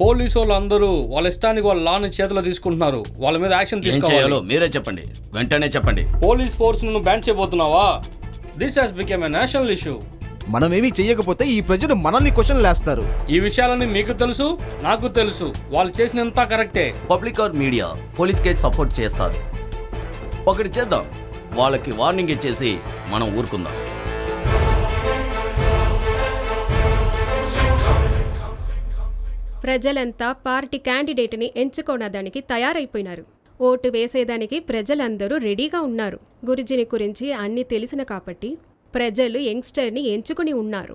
Police వాళ్ళు అందరూ వాళ్ళ ఇష్టానికి వాళ్ళ లాని చేతిలో తీసుకుంటున్నారు. వాళ్ళ మీద యాక్షన్ ఏం చేయాలో తీసుకోవాలి మీరే చెప్పండి. వెంటనే చెప్పండి. పోలీస్ ఫోర్స్ను ban చేయబోతున్నావా? This has become a national issue మనమేమీ చెయ్యకపోతే ఈ ప్రజలు మనల్ని క్వశ్చన్ లేస్తారు ఈ విషయాలన్నీ మీకు తెలుసు నాకు తెలుసు. వాళ్ళు చేసినంత కరెక్టే. Public or media police case support చేస్తారు. ఒకటి చేద్దాం. వాళ్ళకి వార్నింగ్ ఇచ్చేసి మనం ఊరుకుందాం. ప్రజలంతా పార్టీ క్యాండిడేట్ని ఎంచుకోవడానికి తయారైపోయినారు. ఓటు వేసేదానికి ప్రజలందరూ రెడీగా ఉన్నారు. గురుజీని గురించి అన్ని తెలిసిన కాబట్టి ప్రజలు యంగ్స్టర్ని ఎంచుకుని ఉన్నారు.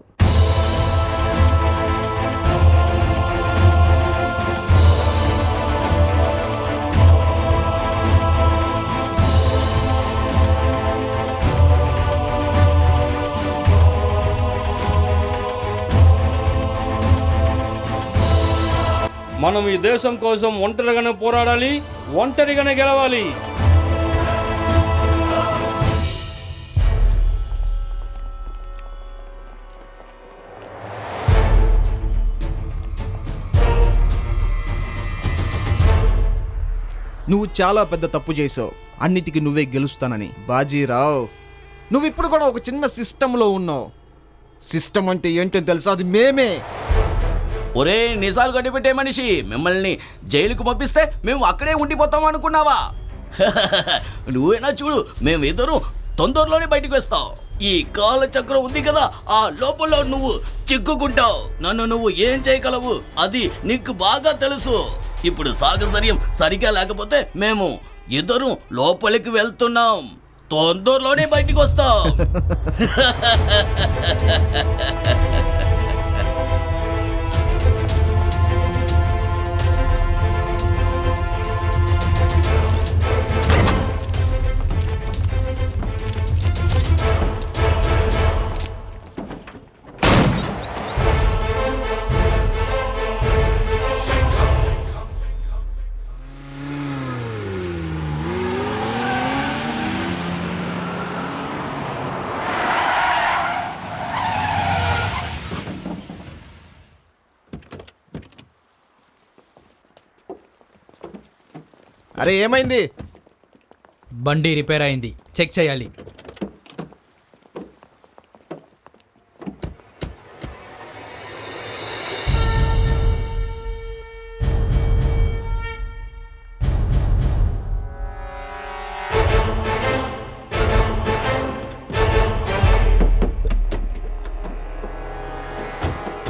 మనం ఈ దేశం కోసం ఒంటరిగానే పోరాడాలి ఒంటరిగానే గెలవాలి. నువ్వు చాలా పెద్ద తప్పు చేసావు అన్నిటికీ నువ్వే గెలుస్తానని. బాజీరావు నువ్వు ఇప్పుడు కూడా ఒక చిన్న సిస్టంలో ఉన్నావు. సిస్టమ్ అంటే ఏంటో తెలుసా? అది మేమే. ఒరే నిజాలు కనిపెట్టే మనిషి మిమ్మల్ని జైలుకు పంపిస్తే మేము అక్కడే ఉండిపోతాం అనుకున్నావా? నువ్వేనా చూడు మేము ఇద్దరు తొందరలోనే బయటకు వస్తాం. ఈ కాల చక్రం ఉంది కదా ఆ లోపల నువ్వు చిక్కుకుంటావు. నన్ను నువ్వు ఏం చేయగలవు? అది నీకు బాగా తెలుసు. ఇప్పుడు సాగసర్యం సరిగా లేకపోతే మేము ఇద్దరు లోపలికి వెళ్తున్నాం. తొందరలోనే బయటికి వస్తాం. అరే ఏమైంది? బండి రిపేర్ అయింది. చెక్ చేయాలి.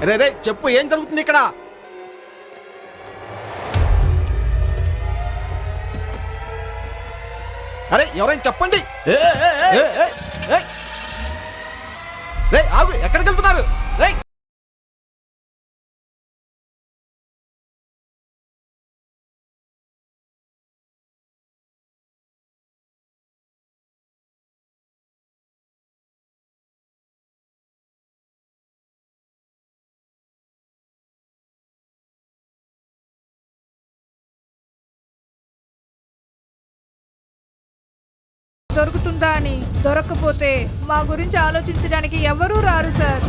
రే రే చెప్పు ఏం జరుగుతుంది ఇక్కడ? అరే ఎవరైనా చెప్పండి. రే ఆగు ఎక్కడికి వెళ్తున్నారు? రే దొరుకుతుందా అని దొరకకపోతే మా గురించి ఆలోచించడానికి ఎవరూ రారు సార్.